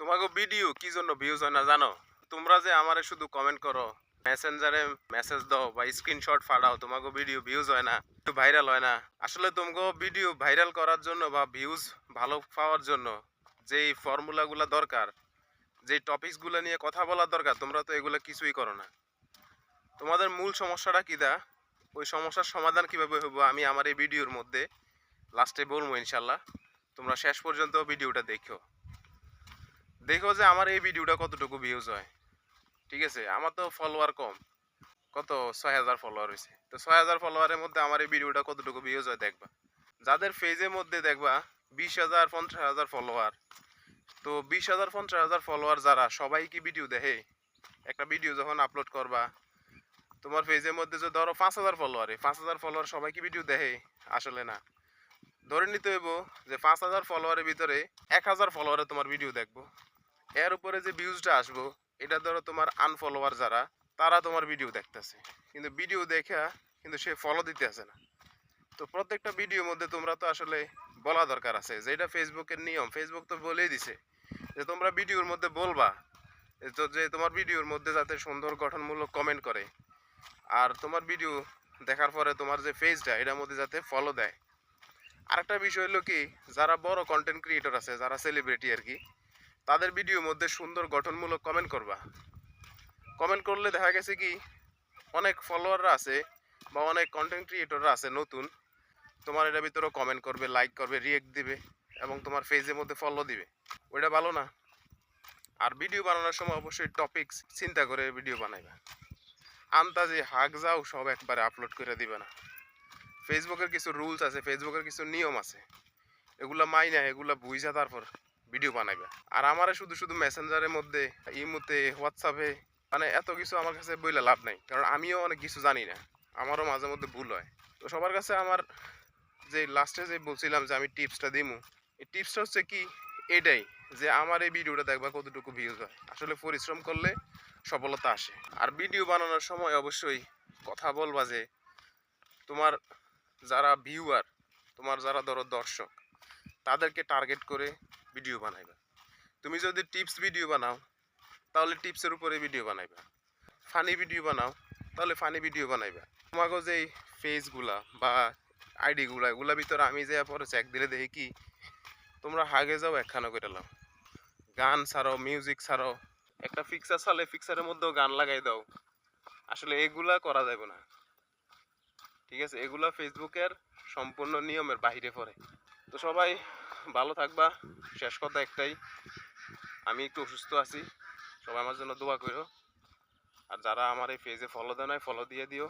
তোমাকে ভিডিও কি জন্য ভিউজ হয় না জানো? তোমরা যে আমারে শুধু কমেন্ট করো মেসেঞ্জারে মেসেজ দাও বা স্ক্রিনশট ফাটাও তোমাকে ভিডিও ভিউজ হয় না, একটু ভাইরাল হয় না। আসলে তোমাকে ভিডিও ভাইরাল করার জন্য বা ভিউজ ভালো পাওয়ার জন্য যেই ফর্মুলাগুলো দরকার, যেই টপিকসগুলো নিয়ে কথা বলার দরকার, তোমরা তো এগুলো কিছুই করো না। তোমাদের মূল সমস্যাটা কী দা? ওই সমস্যার সমাধান কীভাবে হব আমি আমার এই ভিডিওর মধ্যে লাস্টে বলব ইনশাল্লাহ। তোমরা শেষ পর্যন্ত ভিডিওটা দেখো। দেখো যে আমার এই ভিডিওটা কতটুকু ভিউজ হয়। ঠিক আছে? আমার তো ফলোয়ার কম। কত? ছয় হাজার ফলোয়ার হয়েছে। তো ছয় হাজার ফলোয়ারের মধ্যে আমার এই ভিডিওটা কতটুকু ভিউজ হয় দেখবা। যাদের ফেজের মধ্যে দেখবা, বিশ হাজার, পঞ্চাশ হাজার ফলোয়ার তো বিশ হাজার, পঞ্চাশ হাজার ফলোয়ার যারা, সবাই কি ভিডিও দেখে? একটা ভিডিও যখন আপলোড করবা, তোমার পেজের মধ্যে যে ধরো পাঁচ হাজার ফলোয়ারে পাঁচ হাজার ফলোয়ার সবাই কি ভিডিও দেখে? আসলে না। ধরে নিতে হইব যে পাঁচ হাজার ফলোয়ারের ভিতরে এক হাজার ফলোয়ারে তোমার ভিডিও দেখব। এর উপরে যে ভিউজটা আসব, এটা ধরো তোমার আনফলোয়ার যারা, তারা তোমার ভিডিও দেখতেছে। কিন্তু ভিডিও দেখা কিন্তু সে ফলো দিতে আসে না। তো প্রত্যেকটা ভিডিওর মধ্যে তোমরা তো আসলে বলা দরকার আছে, যে এটা ফেসবুকের নিয়ম। ফেসবুক তো বলেই দিছে যে তোমরা ভিডিওর মধ্যে বলবা যে যে তোমার ভিডিওর মধ্যে যাতে সুন্দর গঠনমূলক কমেন্ট করে। আর তোমার ভিডিও দেখার পরে তোমার যে পেজটা এটার মধ্যে যাতে ফলো দেয়। আরেকটা বিষয় হলো কি, যারা বড় কন্টেন্ট ক্রিয়েটর আছে, যারা সেলিব্রিটি আর কি তাদের ভিডিওর মধ্যে সুন্দর গঠনমূলক কমেন্ট করবা। কমেন্ট করলে দেখা গেছে কি, অনেক ফলোয়াররা আছে বা অনেক কন্টেন্ট ক্রিয়েটররা আছে নতুন, তোমার এটার ভিতরেও কমেন্ট করবে লাইক করবে রিয়েক্ট দিবে এবং তোমার ফেজের মধ্যে ফলো দিবে। ওইটা ভালো না। আর ভিডিও বানানোর সময় অবশ্যই টপিকস চিন্তা করে ভিডিও বানাইবা। আন্তাজে হাক যাও, সব একবারে আপলোড করে দিবে না। ফেসবুকের কিছু রুলস আছে ফেসবুকের কিছু নিয়ম আছে। এগুলা মাইনা, এগুলা বুঝা তারপর ভিডিও বানাইবা। আর আমারে শুধু শুধু মেসেঞ্জারের মধ্যে, ইমুতে হোয়াটসঅ্যাপে মানে এত কিছু আমার কাছে বইলে লাভ নাই। কারণ আমিও অনেক কিছু জানি না। আমারও মাঝে মধ্যে ভুল হয়। তো সবার কাছে আমার যে লাস্টে যে বলছিলাম যে আমি টিপসটা দিমু, এই টিপসটা হচ্ছে কি? এটাই যে আমার এই ভিডিওটা দেখবা কতটুকু ভিউজ হয়। আসলে পরিশ্রম করলে সফলতা আসে। আর ভিডিও বানানোর সময় অবশ্যই কথা বলবা যে, তোমার যারা ভিউয়ার তোমার যারা ধরো দর্শক, তাদেরকে টার্গেট করে ভিডিও বানাইবা। তুমি যদি টিপস ভিডিও বানাও, তাহলে টিপসের উপরে ভিডিও বানাইবা। ফানি ভিডিও বানাও, তাহলে ফানি ভিডিও বানাইবা। তোমাকে যে ফেসগুলা বা আইডিগুলা, এগুলা ভিতরে আমি যে পরে চেক দিলে দেখি কি, তোমরা হাগে যাও একখানা করে লাও। গান ছাড়ো মিউজিক ছাড়ো একটা ফিক্সার চালে ফিক্সারের মধ্যেও গান লাগাই দাও। আসলে এগুলা করা যাবে না। ঠিক আছে? এগুলা ফেসবুকের সম্পূর্ণ নিয়মের বাইরে পড়ে। তো সবাই ভালো থাকবা। শেষ কথা একটাই, আমি একটু অসুস্থ আছি, সবাই আমার জন্য দোয়া করো। আর যারা আমার এই পেজে ফলো দেয় নয় ফলো দিয়ে দিও।